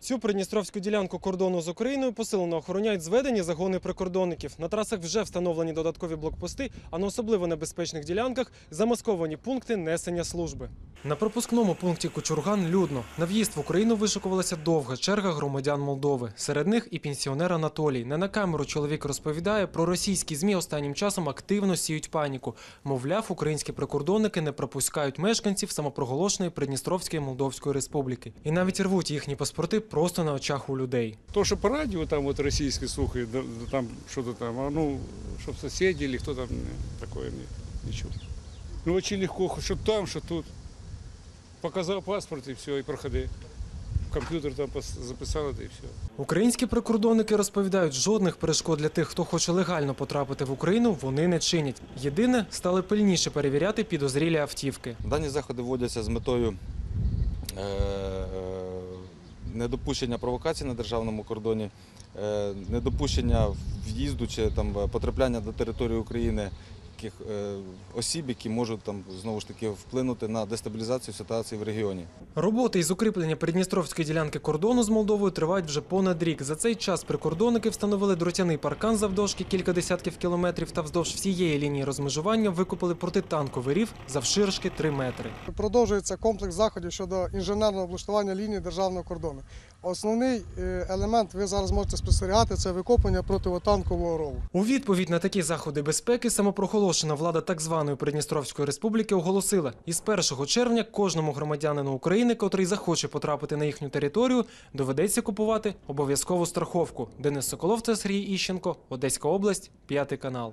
Цю придністровську ділянку кордону з Україною посилено охороняють зведені загони прикордонників. На трасах вже встановлені додаткові блокпости, а на особливо небезпечних ділянках замасковані пункти несення служби. На пропускному пункті Кучурган людно. На в'їзд в Україну вишикувалася довга черга громадян Молдови. Серед них і пенсіонер Анатолій. Не на камеру чоловік розповідає, про російські змі останнім часом активно сіють паніку. Мовляв, українські прикордонники не пропускають мешканців самопроголошеної Придністровської Молдовської Республіки і навіть рвуть їхні паспорти просто на очах у людей. То, що по радіо там от да- да там що-то там, а ну, щоб сусіди или хто там, не, такое не, нічого. Ну, очень легко, що там, що тут. Показав паспорт і все, і проходи. Комп'ютер там записали, да і все. Українські прикордонники розповідають, жодних перешкод для тих, хто хоче легально потрапити в Україну, вони не чинять. Єдине, стали пильніше перевіряти підозрілі автівки. Дані заходи вводяться з метою е, е, недопущення провокацій на державному кордоні, е, недопущення в'їзду чи там потрапляння до території України таких е, осіб, які можуть там знову ж таки вплинути на дестабілізацію ситуації в регіоні. Роботи із укріплення Придністровської ділянки кордону з Молдовою тривають вже понад рік. За цей час прикордонники встановили дротяний паркан завдовжки кілька десятків кілометрів та вздовж всієї лінії розмежування викупили протитанковий рів завширшки 3 метри. Продовжується комплекс заходів щодо інженерного облаштування лінії державного кордону. Основний е, елемент ви зараз можете спостерігати це викопання противотанкового рову. У відповідь на такі заходи безпеки самопроголошена влада так званої Придністровської республіки оголосила, із 1 червня кожному громадянину України, котрий захоче потрапити на їхню територію, доведеться купувати обов'язкову страховку. Денис Соколов та Сергій Іщенко, Одеська область, п'ятий канал.